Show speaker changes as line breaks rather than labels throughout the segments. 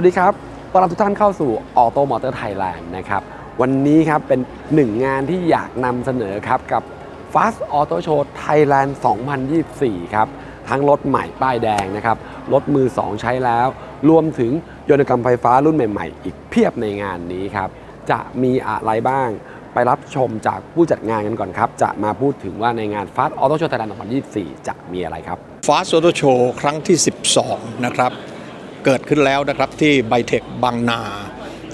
วัสดีครับต้อนรับทุกท่านเข้าสู่ Auto Motor Thailand นะครับ วันนี้ครับเป็นหนึ่งงานที่อยากนำเสนอครับกับ Fast Auto Show Thailand 2024 ครับ ทั้งรถใหม่ป้ายแดงนะครับ รถมือ 2 ใช้แล้ว รวมถึงยนต์กรรมไฟฟ้ารุ่นใหม่ ๆ อีกเพียบในงานนี้ครับ จะมีอะไรบ้าง ไปรับชมจากผู้จัดงานกันก่อนครับ จะมาพูดถึงว่าในงาน Fast Auto Show Thailand 2024 จะมีอะไรครับ
ฟาส t อ u โ o โชว์ครั้งที่ 12 นะครับ เกิดขึ้นแล้วนะครับที่ไบเทคบางนา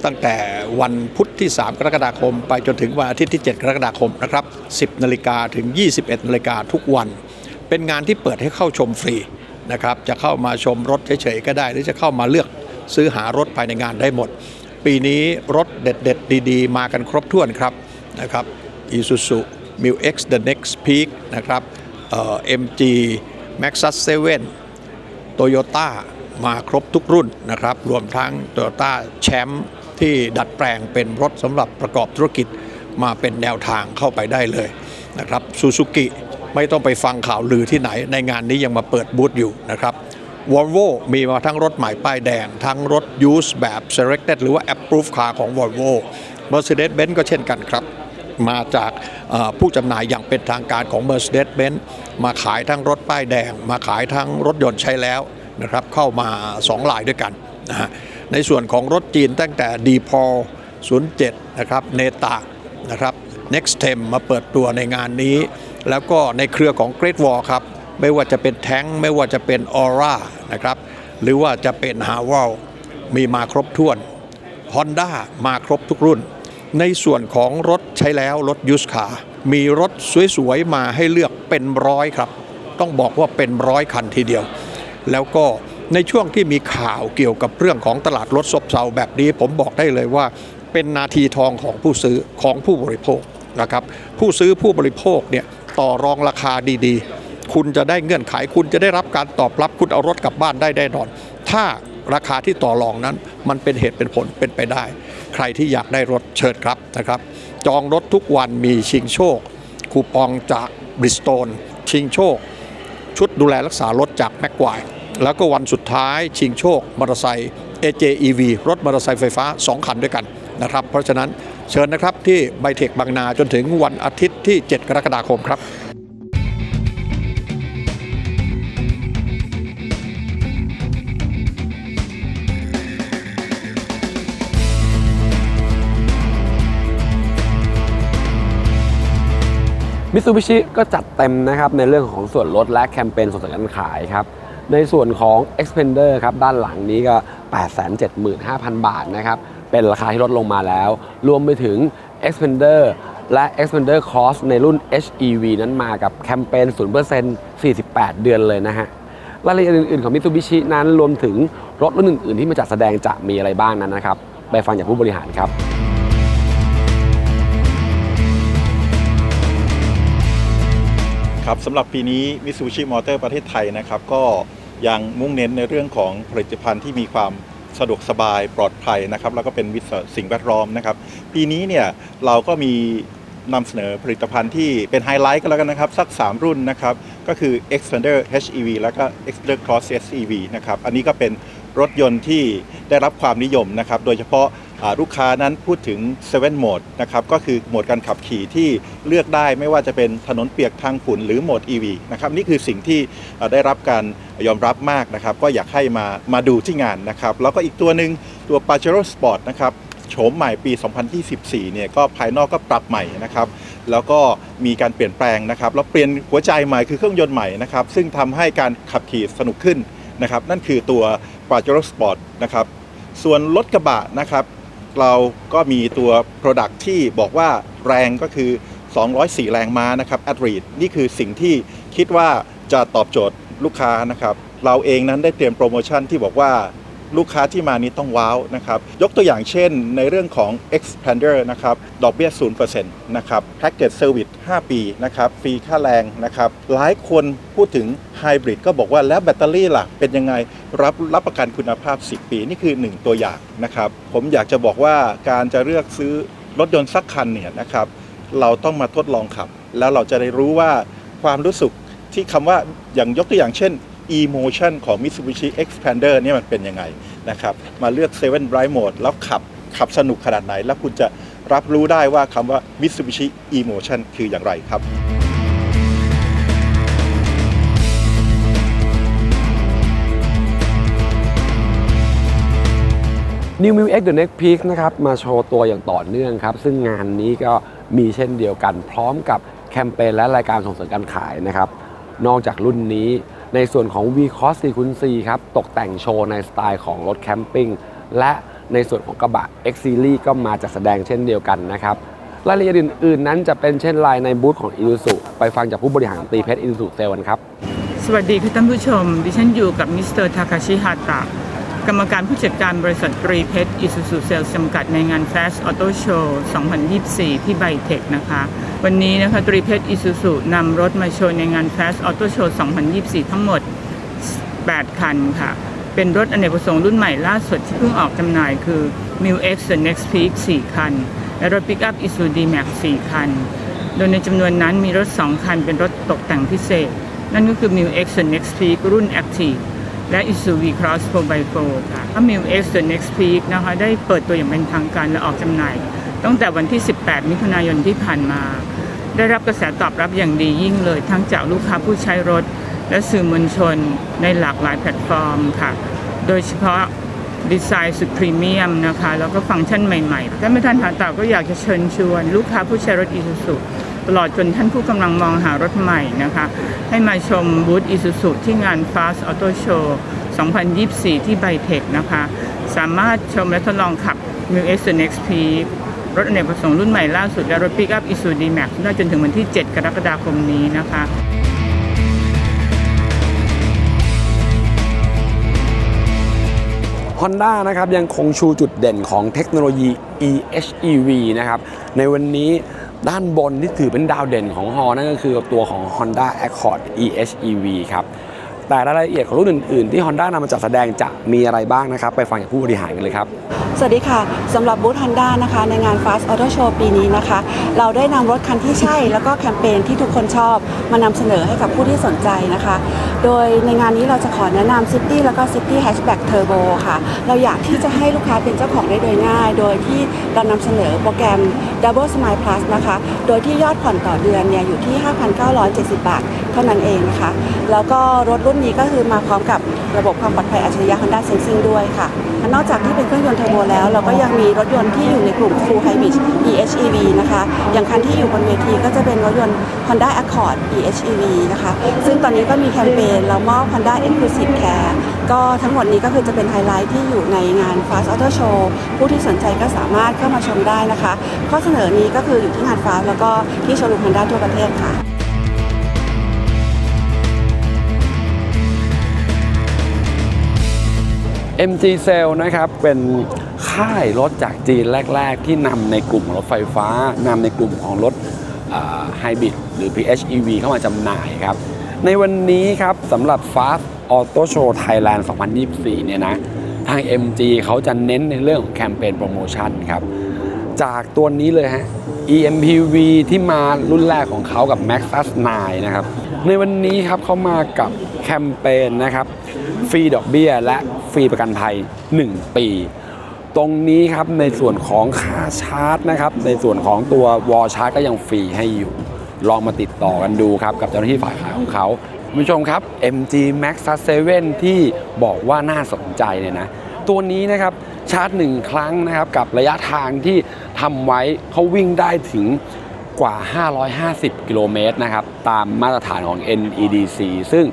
ตั้งแต่วันพุธที่ 3 กรกฎาคม ไปจนถึงวันอาทิตย์ที่ 7 กรกฎาคมนะครับ10นาฬิกาถึง 21นาฬิกาทุกวัน เป็นงานที่เปิดให้เข้าชมฟรีนะครับจะเข้ามาชมรถเฉยๆก็ได้ หรือจะเข้ามาเลือกซื้อหารถภายในงานได้หมด ปีนี้รถเด็ดๆ ดีๆ มากันครบถ้วนครับนะครับ Isuzu m i X The Next Peak นะครับเอ่อ MG Maxus 7โตโยต้า มาครบทุกรุ่นนะครับ รวมทั้งโตโยต้าแชมป์ที่ดัดแปลงเป็นรถสำหรับประกอบธุรกิจมาเป็นแนวทางเข้าไปได้เลยนะครับซูซูกิไม่ต้องไปฟังข่าวลือที่ไหน ในงานนี้ยังมาเปิดบูธอยู่นะครับวอลโวมีมาทั้งรถใหม่ป้ายแดง ทั้งรถยูสแบบ selected หรือว่า approved car ของ Volvo Mercedes-Benz ก็เช่นกันครับ มาจากผู้จำหน่ายอย่างเป็นทางการของ Mercedes-Benz มาขายทั้งรถป้ายแดง มาขายทั้งรถยนต์ใช้แล้ว นะครับเข้ามา 2 ลายด้วยกันนะฮะในส่วนของรถจีนตั้งแต่ d p o 07 นะครับเนตานะครับ Next t e m มาเปิดตัวในงานนี้ แล้วก็ในเครือของ Great Wall ครับ ไม่ว่าจะเป็นแท้งไม่ว่าจะเป็น Aura นะครับ หรือว่าจะเป็น h a w a l มีมาครบถ้วน Honda มาครบทุกรุ่น ในส่วนของรถใช้แล้วรถยูสคามีรถสวยๆ มาให้เลือกเป็นร้อยครับ ต้องบอกว่าเป็นร้อยคันทีเดียว แล้วก็ในช่วงที่มีข่าวเกี่ยวกับเรื่องของตลาดรถซบเซาแบบนี้ ผมบอกได้เลยว่า เป็นนาทีทองของผู้ซื้อของผู้บริโภคนะครับผู้ซื้อผู้บริโภคเนี่ยต่อรองราคาดีๆ คุณจะได้เงื่อนไขคุณจะได้รับการตอบรับคุณเอารถกลับบ้านได้แน่นอน ถ้าราคาที่ต่อรองนั้น มันเป็นเหตุเป็นผลเป็นไปได้ ใครที่อยากได้รถเชิญครับนะครับ จองรถทุกวันมีชิงโชค คูปองจากบริสโตนชิงโชค ชุดดูแลรักษารถจากแม็กควาย แล้วก็วันสุดท้ายชิงโชคมอเตอร์ไซค์ AJEV รถมอเตอร์ไซค์ไฟฟ้า 2 คันด้วยกันนะครับ เพราะฉะนั้นเชิญนะครับที่ไบเทคบางนาจนถึงวันอาทิตย์ที่ 7 กรกฎาคมครับ
มิ t ซูบิชิก็จัดเต็มนะครับในเรื่องของส่วนลดและแคมเปญส่งเสริมการขายครับ ในส่วนของ Expander ครับด้านหลังนี้ก็ 875,000 บาทนะครับ เป็นราคาที่ลดลงมาแล้ว รวมไปถึง Expander และ Expander Cross ในรุ่น HEV นั้นมากับแคมเปญ 0% 48 เดือนเลยนะฮะรายละเอียดอื่นๆของ Mitsubishi นั้นรวมถึงรถรุ่นอื่นๆที่มาจัดแสดงจะมีอะไรบ้างนั้นนะครับ ไปฟังจากผู้บริหารครับ
ครับสำหรับปีนี้ Mitsubishi Motor ประเทศไทยนะครับ ก็ยังมุ่งเน้นในเรื่องของผลิตภัณฑ์ที่มีความสะดวกสบายปลอดภัยนะครับ แล้วก็เป็นมิสิ่งแวดล้อมนะครับ ปีนี้เนี่ยเราก็มีนำเสนอผลิตภัณฑ์ที่เป็นไฮไลท์ก็แล้วกันนะครับ สัก 3 รุ่นนะครับ ก็คือ Xpander HEV แล้วก็ Xpander Cross SEV นะครับ อันนี้ก็เป็นรถยนต์ที่ได้รับความนิยมนะครับ โดยเฉพาะ ลูกค้านั้นพูดถึง 7 โหมดนะครับก็คือโหมดการขับขี่ที่เลือกได้ไม่ว่าจะเป็นถนนเปียกทางฝุ่นหรือโหมด EV นะครับนี่คือสิ่งที่ได้รับการยอมรับมากนะครับก็อยากให้มามาดูที่งานนะครับแล้วก็อีกตัวหนึ่งตัว Pajero Sport นะครับโฉมใหม่ปี 2024 เนี่ยก็ภายนอกก็ปรับใหม่นะครับ แล้วก็มีการเปลี่ยนแปลงนะครับ แล้วเปลี่ยนหัวใจใหม่คือเครื่องยนต์ใหม่นะครับ ซึ่งทำให้การขับขี่สนุกขึ้นนะครับ นั่นคือตัว Pajero Sport นะครับ ส่วนรถกระบะนะครับ เราก็มีตัว Product ที่บอกว่าแรงก็คือ 204 แรงม้านะครับ a d r e นี่คือสิ่งที่คิดว่าจะตอบโจทย์ลูกค้านะครับ เราเองนั้นได้เตรียมโปรโมชั่นที่บอกว่า ลูกค้าที่มานี้ต้องว้าวนะครับ ยกตัวอย่างเช่นในเรื่องของ Expander นะครับ ดอกเบี้ย 0%นะครับ Package Service 5 ปีนะครับ ฟรีค่าแรงนะครับ หลายคนพูดถึง Hybrid ก็บอกว่าแล้วแบตเตอรี่ล่ะ เป็นยังไง รับรับประกันคุณภาพ 10 ปี นี่คือ 1 ตัวอย่างนะครับ ผมอยากจะบอกว่าการจะเลือกซื้อรถยนต์สักคันเนี่ยนะครับ เราต้องมาทดลองขับ แล้วเราจะได้รู้ว่าความรู้สึกที่คำว่าอย่างยกตัวอย่างเช่น emotion ของ Mitsubishi Expander เนี่ยมันเป็นยังไงนะครับมาเลือก 7 Bright Mode แล้วขับขับสนุกขนาดไหน แล้วคุณจะรับรู้ได้ว่าคำว่า Mitsubishi Emotion คืออย่างไรครับ
New m i X The Next Peak นะครับมาโชว์ตัวอย่างต่อเนื่องครับ ซึ่งงานนี้ก็มีเช่นเดียวกัน พร้อมกับแคมเปญและรายการส่งเสริมการขายนะครับ นอกจากรุ่นนี้ ในส่วนของ V Cross 4 x 4ครับ ตกแต่งโชว์ในสไตล์ของรถแคมปิ้ง และในส่วนของกระบะ X Series ก็มาจัดแสดงเช่นเดียวกันนะครับรายละเอียดอื่นๆ นั้นจะเป็นเช่นไรในบูธของ i ิ s u ไปฟังจากผู้บริหารตีเพชร i ิ s u เซลกันครับ
สวัสดีค่ะท่านผู้ชม ดิฉันอยู่กับมิสเตอร์ทาคาชิฮาตะกรรมการผู้จัดการบริษัทตรีเพชรอิสุสุเซลจำกัดในงาน Fast Auto Show 2024 ที่ไบเทคนะคะ วันนี้นะคะตรีเพชรอิสุสุนำรถมาโชว์ในงาน Fast Auto Show 2024 ทั้งหมด 8 คันค่ะ เป็นรถอเนกประสงค์รุ่นใหม่ล่าสุดที่เพิ่งออกจำหน่ายคือ m i l X The Next Peak 4 คัน และรถปิกอัพ Isuzu D-Max 4 คัน โดยในจำนวนนั้นมีรถ 2 คันเป็นรถตกแต่งพิเศษ นั่นก็คือ m i l X The Next Peak รุ่น Active และ Isuzu V-Cross 4x4 ค่ะถ้า m i l X The Next Peak นะคะได้เปิดตัวอย่างเป็นทางการและออกจำหน่าย ตั้งแต่วันที่ 18 มิถุนายนที่ผ่านมา ได้รับกระแสตอบรับอย่างดียิ่งเลย ทั้งจากลูกค้าผู้ใช้รถ และสื่อมวลชนในหลากหลายแพลตฟอร์มค่ะ โดยเฉพาะดีไซน์สุดพรีเมียมนะคะ แล้วก็ฟังก์ชันใหม่ๆท่านประธานฐานต่าก็อยากจะเชิญชวน ลูกค้าผู้ใช้รถอีซูซุตลอดจนท่านผู้กำลังมองหารถใหม่นะคะ ให้มาชมบูธอีซูซุที่งาน Fast Auto Show 2024 ที่ไบเทคนะคะ สามารถชมและทดลองขับ m i l X Next Peak รถอเนกประสงค์รุ่นใหม่ล่าสุดและรถปิกอัพ Isuzu D-Max ได้จนถึงวันที่ 7 กรกฎาคมนี้นะคะ
Honda นะครับยังคงชูจุดเด่นของเทคโนโลยี EHEV นะครับในวันนี้ด้านบนที่ถือเป็นดาวเด่นของฮอนั่นก็คือตัวของ Honda Accord EHEV ครับแต่รายละเอียดของรุ่นอื่น ๆ ที่ Honda นำมาจัดแสดงจะมีอะไรบ้างนะครับ ไปฟังจากผู้บริหารกันเลยครับ
สวัสดีค่ะสำหรับบูธ Honda นะคะ ในงาน Fast Auto Show ปีนี้นะคะ เราได้นำรถคันที่ใช่ แล้วก็แคมเปญที่ทุกคนชอบมานำเสนอให้กับผู้ที่สนใจนะคะ โดยในงานนี้เราจะขอแนะนำ City แล้วก็ City Hatchback Turbo ค่ะ เราอยากที่จะให้ลูกค้าเป็นเจ้าของได้โดยง่าย โดยที่เรานำเสนอโปรแกรม Double Smile Plus นะคะ โดยที่ยอดผ่อนต่อเดือนเนี่ยอยู่ที่ 5,970 บาท เท่านั้นเองนะคะ แล้วก็รถรุ่นนี้ก็คือมาพร้อมกับระบบความปลอดภัยอัจฉริยะ Honda Sensing ด้วยค่ะ นอกจากที่เป็นเครื่องยนต์เทอร์โบแล้ว เราก็ยังมีรถยนต์ที่อยู่ในกลุ่ม Full Hybrid EHEV นะคะอย่างคันที่อยู่บนเวทีก็จะเป็นรถยนต์ Honda Accord EHEV นะคะซึ่งตอนนี้ก็มีแคมเปญเรามอบ Honda Exclusive Care ก็ทั้งหมดนี้ก็คือจะเป็นไฮไลท์ที่อยู่ในงาน Fast Auto Show ผู้ที่สนใจก็สามารถเข้ามาชมได้นะคะ ข้อเสนอนี้ก็คืออยู่ที่งาน Fast แล้วก็ที่โชว์รูม Honda ทั่วประเทศค่ะ
MG Cell นะครับ เป็นค่ายรถจากจีนแรก ๆ ที่นำในกลุ่มรถไฟฟ้านำในกลุ่มของรถไฮบริดหรือ PHEV เข้ามาจำหน่ายครับ ในวันนี้ครับสำหรับ Fast Auto Show Thailand 2024 เนี่ยนะ ทาง MG เขาจะเน้นในเรื่องของแคมเปญโปรโมชั่นครับ จากตัวนี้เลยฮะ EMPV ที่มารุ่นแรกของเขากับ Maxus 9 นะครับ ในวันนี้ครับเขามากับแคมเปญนะครับ ฟรีดอกเบี้ย และฟรีประกันภัย 1 ปี ตรงนี้ครับในส่วนของค่าชาร์จนะครับ ในส่วนของตัววอลชาร์จก็ยังฟรีให้อยู่ ลองมาติดต่อกันดูครับ กับเจ้าหน้าที่ฝ่ายขายของเขาคุณผู้ชมครับ MG Max 7ที่บอกว่าน่าสนใจเนี่ยนะ ตัวนี้นะครับชาร์จ1ครั้งนะครับ กับระยะทางที่ทำไว้เขาวิ่งได้ถึงกว่า 550 กิโลเมตรนะครับ ตามมาตรฐานของ NEDC ซึ่ง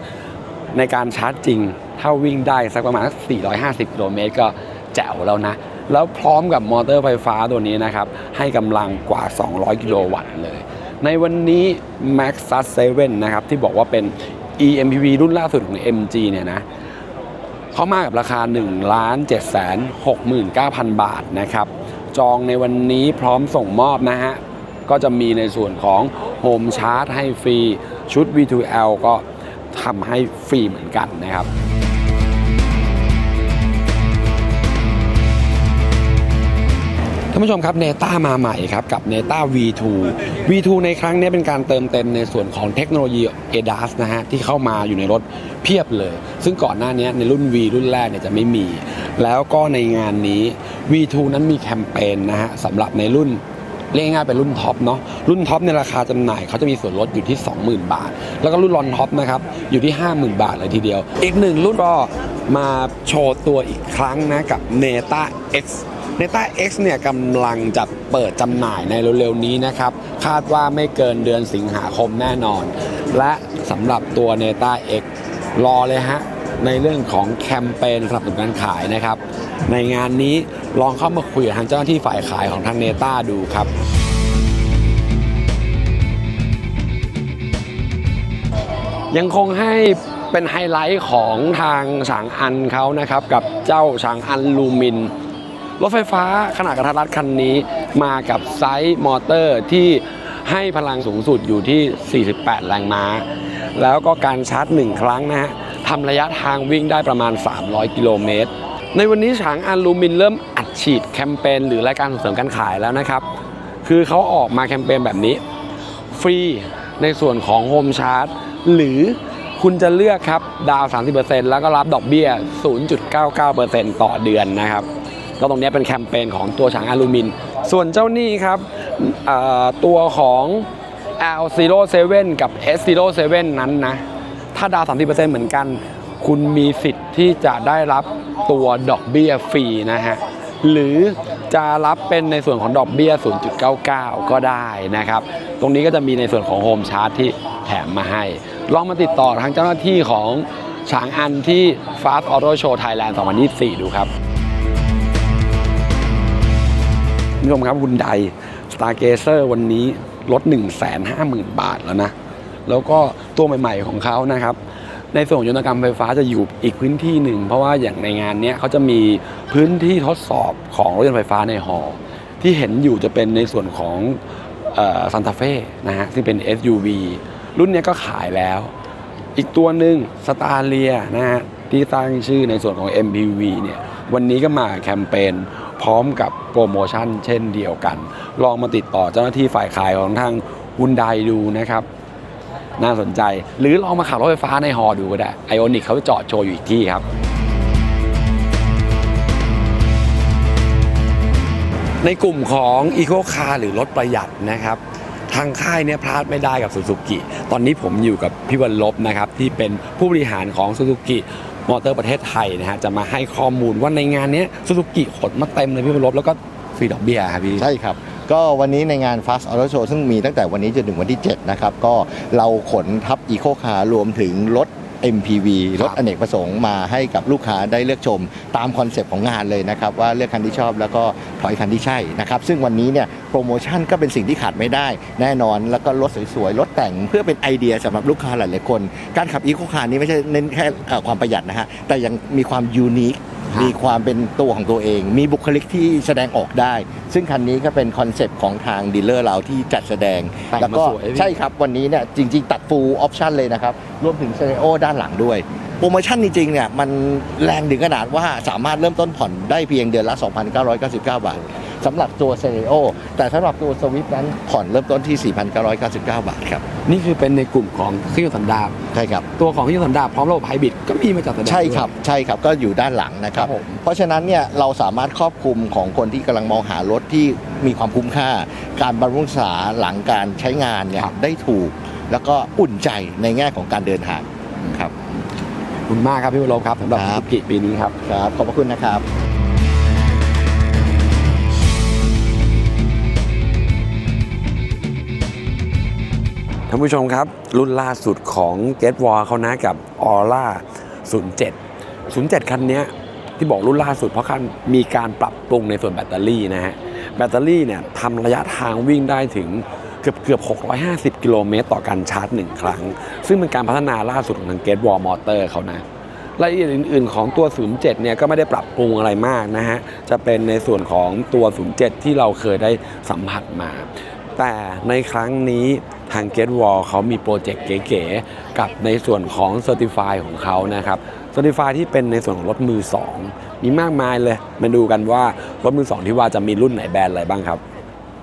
ในการชาร์จจริง ถ้าวิ่งได้สักประมาณสัก450กิโลเมตรก็แจ๋วแล้วนะ แล้วพร้อมกับมอเตอร์ไฟฟ้าตัวนี้นะครับ ให้กำลังกว่า 200 กิโลวัตต์เลย ในวันนี้ Maxus 7นะครับ ที่บอกว่าเป็น EMPV รุ่นล่าสุดของ MG เนี่ยนะเขามากับราคา 1 7 6 9 0 0 0 บาทนะครับ จองในวันนี้พร้อมส่งมอบนะฮะ ก็จะมีในส่วนของโฮมชาร์จให้ฟรี ชุด V2L ก็ ทำให้ฟรีเหมือนกันนะครับท่านผู้ชมครับเนต้ามาใหม่ครับกับเนต้า V2 V2 ในครั้งนี้เป็นการเติมเต็มในส่วนของเทคโนโลยี ADAS นะฮะที่เข้ามาอยู่ในรถเพียบเลย ซึ่งก่อนหน้านี้ในรุ่น V รุ่นแรกเนี่ยจะไม่มี แล้วก็ในงานนี้ V2 นั้นมีแคมเปญนะฮะสำหรับในรุ่น เรียกง่ายๆเป็นรุ่นท็อปเนาะรุ่นท็อปในราคาจำหน่ายเขาจะมีส่วนลดอยู่ที่ 20,000 บาท แล้วก็รุ่นรอนท็อปนะครับอยู่ที่ 50,000 บาทเลยทีเดียว อีกหนึ่งรุ่นก็มาโชว์ตัวอีกครั้งนะกับ Neta X Neta X เนี่ยกำลังจะเปิดจำหน่ายในเร็วๆนี้นะครับคาดว่าไม่เกินเดือนสิงหาคมแน่นอน และสำหรับตัว Neta X รอเลยฮะ ในเรื่องของแคมเปญสนับสนุนการขายนะครับ ในงานนี้ลองเข้ามาคุยกับทางเจ้าหน้าที่ฝ่ายขายของทางเนต้าดูครับยังคงให้เป็นไฮไลท์ของทางฉางอันเขานะครับ กับเจ้าฉางอันลูมิน รถไฟฟ้าขนาดกระทัดรัดคันนี้มากับไซส์มอเตอร์ที่ให้พลังสูงสุดอยู่ที่ 48 แรงม้า แล้วก็การชาร์จ 1 ครั้งนะฮะ ทำระยะทางวิ่งได้ประมาณ 300 กิโลเมตร ในวันนี้ฉางอันลูมินเริ่มอัดฉีดแคมเปญหรือรายการส่งเสริมการขายแล้วนะครับ คือเขาออกมาแคมเปญแบบนี้ ฟรีในส่วนของโฮมชาร์จหรือคุณจะเลือกครับดาว 30%แล้วก็รับดอกเบี้ย 0.99%ต่อเดือนนะครับก็ตรงนี้เป็นแคมเปญของตัวฉางอลูมิน ส่วนเจ้านี่ครับเอ่อตัวของ L07 กับ S07 นั้นนะ ถ้าดาวน์30%เหมือนกัน คุณมีสิทธิ์ที่จะได้รับตัวดอกเบี้ยฟรีนะฮะ หรือจะรับเป็นในส่วนของดอกเบี้ย 0.99 ก็ได้นะครับ ตรงนี้ก็จะมีในส่วนของโฮมชาร์จที่แถมมาให้ ลองมาติดต่อทางเจ้าหน้าที่ของฉางอันที่ Fast Auto Show Thailand 2024 ดูครับคุณผู้ชมครับคุณใด Stargazer วันนี้ลด 150,000 บาทแล้วนะ แล้วก็ตัวใหม่ๆของเขานะครับ ในส่วนของยนตกรรมไฟฟ้าจะอยู่อีกพื้นที่หนึ่ง เพราะว่าอย่างในงานนี้เขาจะมีพื้นที่ทดสอบของรถยนต์ไฟฟ้าในหอ ที่เห็นอยู่จะเป็นในส่วนของซันตาเฟ่นะฮะซึ่งเป็น SUV รุ่นนี้ก็ขายแล้ว อีกตัวหนึ่งสตาร์เลียนะฮะที่ตั้งชื่อในส่วนของ MPV เนี่ยวันนี้ก็มาแคมเปญพร้อมกับโปรโมชั่นเช่นเดียวกัน ลองมาติดต่อเจ้าหน้าที่ฝ่ายขายของทางฮุนไดดูนะครับ น่าสนใจ หรือลองมาขับรถไฟฟ้าในฮอดูก็ได้ไอออนิกเขาจอดโชว์อยู่อีกที่ครับ ในกลุ่มของ e c o Car หรือรถประหยัดนะครับทางค่ายเนี่ยพลาดไม่ได้กับ s u ู u k i ตอนนี้ผมอยู่กับพี่วันลบนะครับที่เป็นผู้บริหารของ s u ู u k i มอเตอร์ประเทศไทยนะฮะจะมาให้ข้อมูลว่าในงานนี้ s u ู u k i ขนมาเต็มเลยพี่วันลบแล้วก็ฟรีดอกเบี้ยครับพี่
ใช่ครับ ก็วันนี้ในงาน Fast Auto Show ซึ่งมีตั้งแต่วันนี้จนถึงวันที่ 7 นะครับ ก็เราขนทับ Eco Car รวมถึงรถ MPV
ร
รถอเนกประสงค์มาให้กับลูกค้าได้เลือกชมตามคอนเซปต์ของงานเลยนะครับ ว่าเลือกคันที่ชอบแล้วก็ถอยคันที่ใช่นะครับ ซึ่งวันนี้เนี่ยโปรโมชั่นก็เป็นสิ่งที่ขาดไม่ได้ แน่นอนแล้วก็รถสวยๆ รถแต่งเพื่อเป็นไอเดียสำหรับลูกค้าหลายๆคน การขับ Eco Car นี้ไม่ใช่เน้นแค่ความประหยัดนะฮะแต่ยังมีความยูนิค มีความเป็นตัวของตัวเอง มีบุคลิกที่แสดงออกได้ ซึ่งคันนี้ก็เป็นคอนเซปต์ของทางดีลเลอร์เราที่จัดแสดง
แต่ง
แล้ว
มา
ก็
สวยพี่
ใช่ครับ วันนี้เนี่ยจริง ๆ ตัดฟูลออปชันเลยนะครับ รวมถึงเซเรโอด้านหลังด้วย โปรโมชั่นจริงๆเนี่ยมันแรงถึงขนาดว่าสามารถเริ่มต้นผ่อนได้เพียงเดือนละ 2,999 บาท สำหรับตัวเซเรโอแต่สำหรับตัวสวิฟนั้นผ่อนเริ่มต้นที่ 4,999 บาทครับ
นี่คือเป็นในกลุ่มของเครื่องยนต์สันดาป
ใช่ครับ
ตัวของเครื่องยนต์สันดาปพร้อมระบบไฮบริดก็มีมาจัดแสดง
ใช่
ด้วย
ครับใช่ครับก็อยู่ด้านหลังนะครับ
ครับผม
เพราะฉะนั้นเนี่ยเราสามารถครอบคลุมของคนที่กำลังมองหารถที่มีความคุ้มค่า การบำรุงรักษาหลังการใช้งานเนี่ยได้ถูก แล้วก็อุ่นใจในแง่ของการเดินทางครับ
ขอบคุณมากครับพี่วรบครับสำหรับ
ครับ
สุกิปีนี้ครับ
ครับขอบพระคุณนะครับ
ท่านผู้ชมครับ รุ่นล่าสุดของ g e t w a r เขานะกับ Aura 07 07 คันนี้ที่บอกรุ่นล่าสุดเพราะคันมีการปรับปรุงในส่วนแบตเตอรี่นะฮะ แบตเตอรี่เนี่ยทำระยะทางวิ่งได้ถึงเกือบเกือบ 650 กิโลเมตรต่อการชาร์จ 1 ครั้ง ซึ่งเป็นการพัฒนาล่าสุดของทาง g e t w a r Motor เขานะรายละเอียดอื่นๆ ของตัว 07 เนี่ยก็ไม่ได้ปรับปรุงอะไรมากนะฮะ จะเป็นในส่วนของตัว 07 ที่เราเคยได้สัมผัสมา แต่ในครั้งนี้ ทาง Get Wall เขามีโปรเจกต์เก๋ๆกับในส่วนของ Certify ของเขานะครับ Certify ที่เป็นในส่วนของรถมือ 2 มีมากมายเลย มาดูกันว่ารถมือสองที่ว่าจะมีรุ่นไหนแบรนด์อะไรบ้างครับ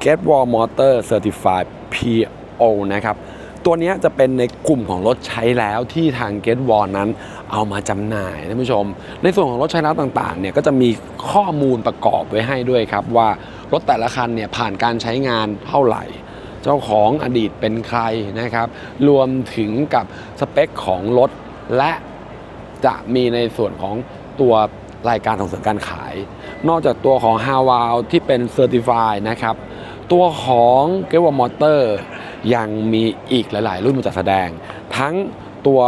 g e t w a l Motor Certified PO นะครับตัวนี้จะเป็นในกลุ่มของรถใช้แล้วที่ทาง g e t w a l นั้นเอามาจำหน่ายท่านผู้ชม ในส่วนของรถใช้แล้วต่างๆเนี่ยก็จะมีข้อมูลประกอบไว้ให้ด้วยครับว่ารถแต่ละคันเนี่ยผ่านการใช้งานเท่าไหร่ เจ้าของอดีตเป็นใครนะครับ รวมถึงกับสเปคของรถ และจะมีในส่วนของตัวรายการส่งเสริมการขาย นอกจากตัวของ h a w a l ที่เป็น Certified นะครับ ตัวของ g e w a Motor ยังมีอีกหลาย ๆ รุ่นมาจัดแสดง ทั้งตัว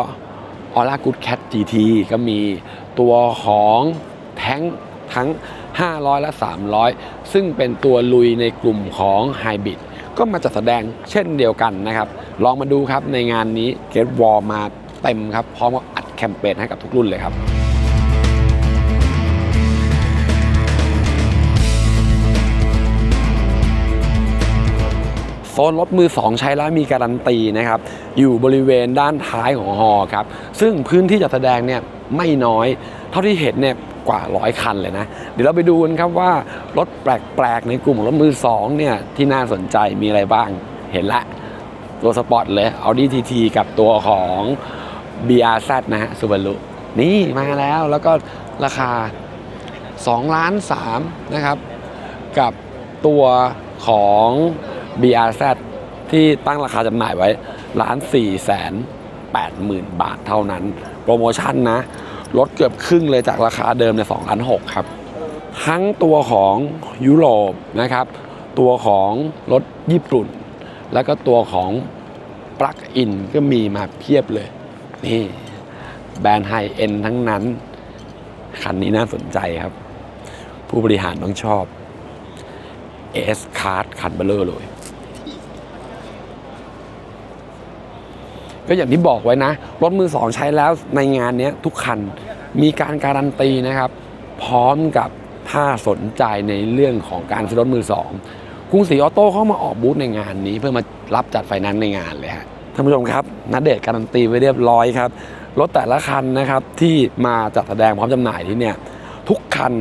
Aura Good Cat GT ก็มีตัวของแท้งทั้ง 500 และ 300 ซึ่งเป็นตัวลุยในกลุ่มของ Hybrid ก็มาจัดแสดงเช่นเดียวกันนะครับ ลองมาดูครับในงานนี้ Get Wall มาเต็มครับ พร้อมกับอัดแคมเปญให้กับทุกรุ่นเลยครับโซนรถมือ 2 ใช้แล้วมีการันตีนะครับ อยู่บริเวณด้านท้ายของฮอครับ ซึ่งพื้นที่จัดแสดงเนี่ยไม่น้อย เท่าที่เห็นเนี่ย กว่าร้อยคันเลยนะ เดี๋ยวเราไปดูกันครับว่ารถแปลกๆ ในกลุ่มรถมือ2เนี่ยที่น่าสนใจมีอะไรบ้างเห็นละตัวสปอร์ตเลย Audi TT กับตัวของ BRZ นะฮะ Subaru นี่มาแล้วแล้วก็ราคา2ล้าน3นะครับ กับตัวของ BRZ ที่ตั้งราคาจำหน่ายไว้ล้าน4แสน8หมื่นบาทเท่านั้น โปรโมชั่นนะ ลดเกือบครึ่งเลยจากราคาเดิมใน2ล้าน6ครับ ทั้งตัวของยุโรปนะครับ ตัวของรถญี่ปุ่น แล้วก็ตัวของปลั๊กอินก็มีมาเพียบเลย นี่แบรนด์ไฮเอ็นทั้งนั้น คันนี้น่าสนใจครับ ผู้บริหารต้องชอบ S Card คันเบลเลอร์เลย ก็อย่างที่บอกไว้นะ รถมือสองใช้แล้วในงานนี้ทุกคันมีการการันตีนะครับ พร้อมกับถ้าสนใจในเรื่องของการซื้อรถมือสองกรุงศรีออโต้เข้ามาออกบูธในงานนี้ เพื่อมารับจัดไฟแนนซ์ในงานเลยฮะท่านผู้ชมครับนัดเดทการันตีไว้เรียบร้อยครับรถแต่ละคันนะครับที่มาจัดแสดงพร้อมจำหน่ายที่เนี่ยทุกคัน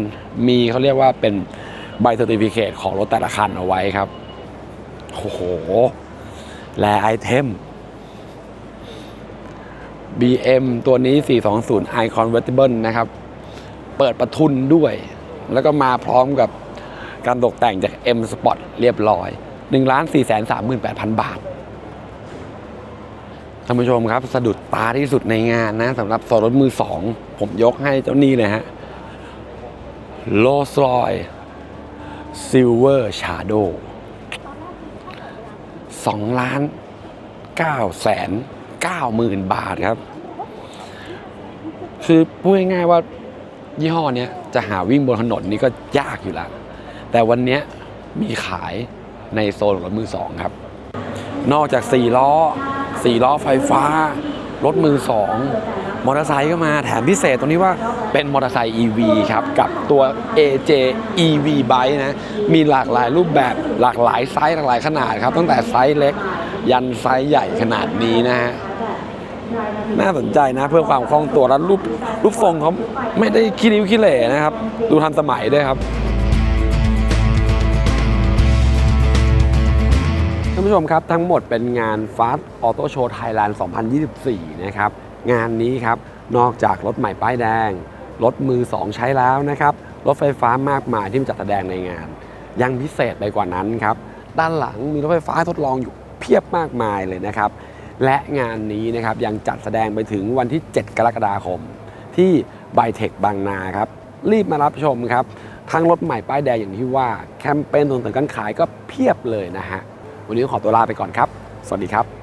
มีเขาเรียกว่าเป็นใบเซอร์ติฟิเคตของรถแต่ละคันเอาไว้ครับโอ้โห แลไอเทม BM ตัวนี้ 420 i Convertible นะครับ เปิดประทุนด้วย แล้วก็มาพร้อมกับการตกแต่งจาก M Sport เรียบร้อย 1 4 3 8 0 0 0 บาท ท่านผู้ชมครับ สะดุดตาที่สุดในงานนะสำหรับโซนรถมือสอง ผมยกให้เจ้านี้เลยฮะโลสลอยซิลเวอร์ชาโดสองล้านเก้าแสน เก้าหมื่นบาทครับ คือพูดง่ายๆว่ายี่ห้อนี้จะหาวิ่งบนถนนนี่ก็ยากอยู่แล้วแต่วันนี้มีขายในโซนรถมือสองครับ นอกจาก4ล้อ4ล้อไฟฟ้า รถมือ2มอเตอร์ไซค์ก็มาแถมพิเศษตรงนี้ว่าเป็นมอเตอร์ไซค์ EV ครับ กับตัว AJ EV Bike นะ มีหลากหลายรูปแบบหลากหลายไซส์หลากหลายขนาดครับ ตั้งแต่ไซส์เล็ก ยันไซส์ใหญ่ขนาดนี้นะฮะ น่าสนใจนะเพื่อความคล่องตัวแล้วรูปรูปทรงเขาไม่ได้ขี้ริ้วขี้เหร่นะครับ ดูทันสมัยด้วยครับท่านผู้ชมครับทั้งหมดเป็นงาน Fast Auto Show Thailand 2024 นะครับ งานนี้ครับ นอกจากรถใหม่ป้ายแดง รถมือ 2 ใช้แล้วนะครับ รถไฟฟ้ามากมายที่มาจัดแสดงในงาน ยังพิเศษไปกว่านั้นครับ ด้านหลังมีรถไฟฟ้าทดลองอยู่เพียบมากมายเลยนะครับ และงานนี้นะครับยังจัดแสดงไปถึงวันที่ 7 กรกฎาคม ที่ไบเทคบางนาครับ รีบมารับชมครับ ทั้งรถใหม่ป้ายแดงอย่างที่ว่า แคมเปญส่งเสริมการขายก็เพียบเลยนะฮะ วันนี้ขอตัวลาไปก่อนครับ สวัสดีครับ